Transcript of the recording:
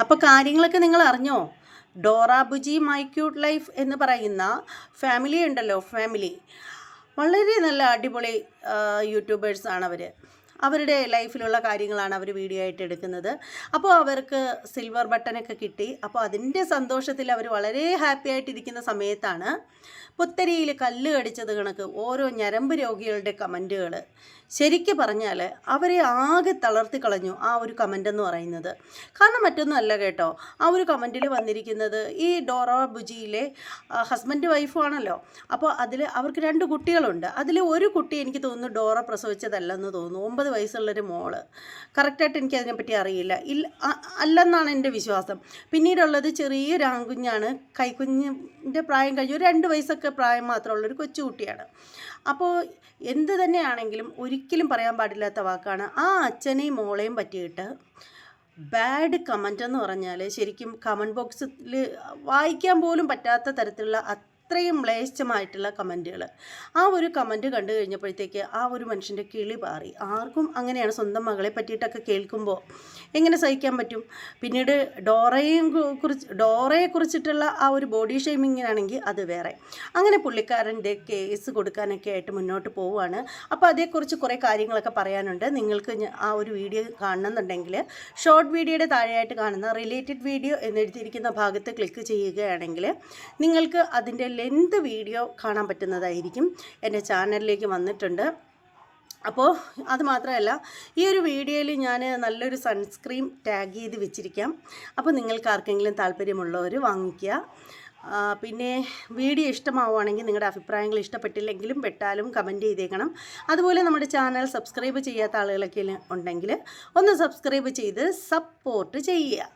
അപ്പോൾ കാര്യങ്ങളൊക്കെ നിങ്ങൾ അറിഞ്ഞോ? ഡോറാബുജി മൈ ക്യൂട്ട് ലൈഫ് എന്ന് പറയുന്ന ഫാമിലി ഉണ്ടല്ലോ ഫാമിലി. വളരെ നല്ല അടിപൊളി യൂട്യൂബേഴ്സാണ് അവർ അവരുടെ ലൈഫിലുള്ള കാര്യങ്ങളാണ് അവർ വീഡിയോ ആയിട്ട് എടുക്കുന്നത്. അപ്പോൾ അവർക്ക് സിൽവർ ബട്ടനൊക്കെ കിട്ടി. അപ്പോൾ അതിന്റെ സന്തോഷത്തിൽ അവർ വളരെ ഹാപ്പി ആയിട്ടിരിക്കുന്ന സമയത്താണ് പുത്തരിയിൽ കല്ല് കടിച്ചത് കണക്ക് ഓരോ ഞരമ്പ് രോഗികളുടെ കമന്റുകൾ ശരിക്കു പറഞ്ഞാൽ അവരെ ആകെ തളർത്തി കളഞ്ഞു ആ ഒരു കമന്റ് എന്ന് പറയുന്നത്. കാരണം മറ്റൊന്നുമല്ല കേട്ടോ. ആ ഒരു കമന്റിൽ വന്നിരിക്കുന്നത് ഈ ഡോറ ബുജിയിലെ ഹസ്ബൻഡ് വൈഫാണല്ലോ അപ്പോൾ അതിൽ അവർക്ക് രണ്ട് കുട്ടികളുണ്ട്. അതിൽ ഒരു കുട്ടി എനിക്ക് തോന്നുന്നു ഡോറ പ്രസവിച്ചതല്ലെന്ന് തോന്നുന്നു. ഒമ്പത് വയസ്സുള്ളൊരു മോൾ. കറക്റ്റായിട്ട് എനിക്ക് അതിനെപ്പറ്റി അറിയില്ല ഇല്ല അല്ലെന്നാണ് എന്റെ വിശ്വാസം. പിന്നീടുള്ളത് ചെറിയൊരു ആൺകുഞ്ഞാണ്. കൈക്കുഞ്ഞിന്റെ പ്രായം കഴിഞ്ഞു ഒരു രണ്ട് വയസ്സൊക്കെ പ്രായം മാത്രമുള്ളൊരു കൊച്ചുകുട്ടിയാണ്. അപ്പോൾ എന്ത് തന്നെയാണെങ്കിലും ഒരിക്കലും പറയാൻ പാടില്ലാത്ത വാക്കാണ് ആ അച്ഛനെയും മോളെയും പറ്റിയിട്ട് ബാഡ് കമന്റ് എന്ന് പറഞ്ഞാൽ ശരിക്കും കമന്റ് ബോക്സിൽ വായിക്കാൻ പോലും പറ്റാത്ത തരത്തിലുള്ള അത്രയും മ്ലേച്ഛമായിട്ടുള്ള കമന്റുകൾ. ആ ഒരു കമന്റ് കണ്ടു കഴിഞ്ഞപ്പോഴത്തേക്ക് ആ ഒരു മനുഷ്യന്റെ കിളി പാറി. ആർക്കും അങ്ങനെയാണ് സ്വന്തം മകളെ പറ്റിയിട്ടൊക്കെ കേൾക്കുമ്പോൾ എങ്ങനെ സഹിക്കാൻ പറ്റും? പിന്നീട് ഡോറയും കുറിച്ച് ഡോറയെ കുറിച്ചിട്ടുള്ള ആ ഒരു ബോഡി ഷെയ്മിങ്ങിനാണെങ്കിൽ അത് വേറെ. അങ്ങനെ പുള്ളിക്കാരന്റെ കേസ് കൊടുക്കാനൊക്കെ ആയിട്ട് മുന്നോട്ട് പോവുകയാണ്. അപ്പോൾ അതേക്കുറിച്ച് കുറേ കാര്യങ്ങളൊക്കെ പറയാനുണ്ട്. നിങ്ങൾക്ക് ആ ഒരു വീഡിയോ കാണണമെന്നുണ്ടെങ്കിൽ ഷോർട്ട് വീഡിയോയുടെ താഴെയായിട്ട് കാണുന്ന റിലേറ്റഡ് വീഡിയോ എന്നെഴുതിയിരിക്കുന്ന ഭാഗത്ത് ക്ലിക്ക് ചെയ്യുകയാണെങ്കിൽ നിങ്ങൾക്ക് അതിന്റെ ലെന്ത് വീഡിയോ കാണാൻ പറ്റുന്നതായിരിക്കും എന്റെ ചാനലിലേക്ക് വന്നിട്ടുണ്ട്. അപ്പോൾ അത് മാത്രമല്ല ഈ ഒരു വീഡിയോയിൽ ഞാൻ നല്ലൊരു സൺസ്ക്രീം ടാഗ് ചെയ്ത് വെച്ചിരിക്കാം. അപ്പോൾ നിങ്ങൾക്ക് ആർക്കെങ്കിലും താല്പര്യമുള്ളവർ വാങ്ങിക്കുക. പിന്നെ വീഡിയോ ഇഷ്ടമാവുകയാണെങ്കിൽ നിങ്ങളുടെ അഭിപ്രായങ്ങൾ ഇഷ്ടപ്പെട്ടില്ലെങ്കിലും പെട്ടാലും കമന്റ് ചെയ്തേക്കണം. അതുപോലെ നമ്മുടെ ചാനൽ സബ്സ്ക്രൈബ് ചെയ്യാത്ത ആളുകളൊക്കെ ഉണ്ടെങ്കിൽ ഒന്ന് സബ്സ്ക്രൈബ് ചെയ്ത് സപ്പോർട്ട് ചെയ്യുക.